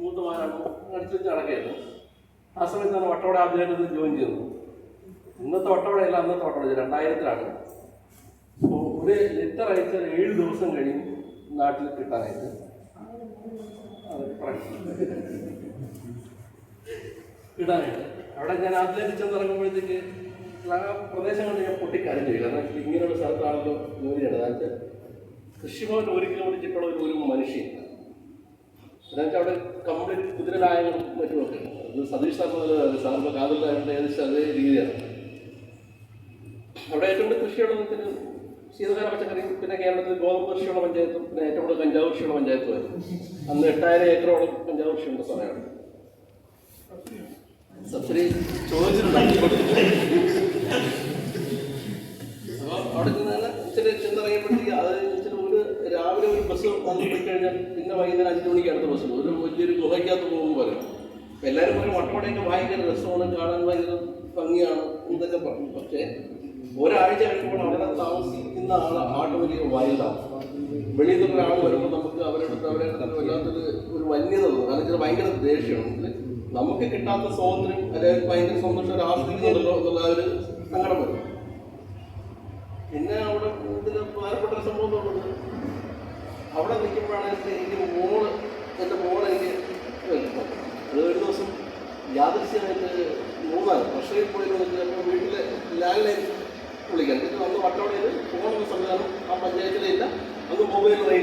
മൂത്ത മകനാണ് അടിച്ചു വെച്ച് നടക്കുകയായിരുന്നു. ആ സമയത്താണ് വട്ടവട ആദ്യമായിട്ട് ജോയിൻ ചെയ്യുന്നത് ഇന്നത്തെ വട്ടവടയല്ല അന്നത്തെ വട്ടവട രണ്ടായിരത്തിലാണ്. അപ്പോൾ ഒരു ലെറ്റർ അയച്ചാൽ ഏഴ് ദിവസം കഴിയും നാട്ടിൽ കിട്ടാനായിട്ട്. ഇടാനായിട്ട് അവിടെ ഞാൻ ആദ്യമായിട്ട് ചെന്നിറങ്ങുമ്പോഴത്തേക്ക് ആ പ്രദേശം കൊണ്ട് ഞാൻ പൊട്ടിക്കാര്യം ചെയ്യില്ല. കാരണം ഇങ്ങനെയുള്ള സ്ഥലത്താണല്ലോ ജോലി ചെയ്യേണ്ടത് അതായത് കൃഷിഭവൻ ഒരു കിലോമീറ്റർ ചുറ്റളവിൽ ഒരു മനുഷ്യൻ എന്നുവെച്ചാൽ അവിടെ കംപ്ലീറ്റ് കുതിരലായങ്ങളും മറ്റുമൊക്കെ. അത് സതീഷ് സാർ മുതൽ സാറിന്റെ കാതലായതുകൊണ്ട് ഏകദേശം അതേ രീതിയാണ്. അവിടെ ഏറ്റവും കൂടുതൽ കൃഷിയുള്ള വെച്ചാൽ ശീതകാല പച്ചക്കറിയും പിന്നെ കേരളത്തിൽ ഗോതമ്പ് കൃഷിയുള്ള പഞ്ചായത്തും പിന്നെ ഏറ്റവും കൂടുതൽ കഞ്ചാവ് കൃഷിയുള്ള പഞ്ചായത്തുമായിരുന്നു. അന്ന് എട്ടായിരം ഏക്കറോളം കഞ്ചാവ് കൃഷിയുള്ള സമയമാണ് സബ്സിഡി ചോദിച്ചിട്ടുണ്ടാക്കി അപ്പോൾ അവിടെ ചെന്നാൽ ചെന്നിറങ്ങിയപ്പോഴത്തേക്ക് അത് ബസ് വന്ന് പോയി കഴിഞ്ഞാൽ പിന്നെ വൈകുന്നേരം അഞ്ച് മണിക്ക് അടുത്ത ബസ് ഒരു വലിയൊരു ഗുഹയ്ക്കകത്ത് പോകുമ്പോൾ പോലെ അപ്പം എല്ലാവരും പറയും വട്ടവടയൊക്കെ ഭയങ്കര രസമാണ് കാണാൻ ഭയങ്കര ഭംഗിയാണ് എന്നൊക്കെ പറഞ്ഞു പക്ഷേ ഒരാഴ്ച കഴിയുമ്പോൾ അവിടെ താമസിക്കുന്ന ആൾ വലിയ വൈൽഡാണ്. വെളിയിൽ നിന്ന് ഒരാൾ വരുമ്പോൾ നമുക്ക് അവരുടെ അടുത്ത് അവരെ അടുത്ത് വല്ലാത്തൊരു ഒരു വന്യത തോന്നും. കാരണം വെച്ചാൽ ഭയങ്കര ദേഷ്യമാണ്. നമുക്ക് കിട്ടാത്ത സ്വാതന്ത്ര്യം അല്ലെങ്കിൽ ഭയങ്കര സന്തോഷം ആസ്വദിക്കുന്നുണ്ടല്ലോ എന്നുള്ള ഒരു സങ്കടം വരും. പിന്നെ അവിടെ ഇതിന് പ്രധാനപ്പെട്ട സംഭവം എന്ന് നിൽക്കുമ്പോഴാണ് എനിക്ക് മോൾ എന്റെ മോൾ എനിക്ക്. അത് ഒരു ദിവസം യാദൃശ്യമായിട്ട് മൂന്നാൽ വർഷയിൽ പോയി നോക്കിയപ്പോൾ വീട്ടിലെ ലാൻഡ് ലൈൻ വിളിക്കാം എന്നിട്ട് അന്ന് വട്ടോടെ ഫോണുള്ള സംവിധാനം ആ പഞ്ചായത്തിലില്ല അന്ന് മൊബൈൽ റേഞ്ച്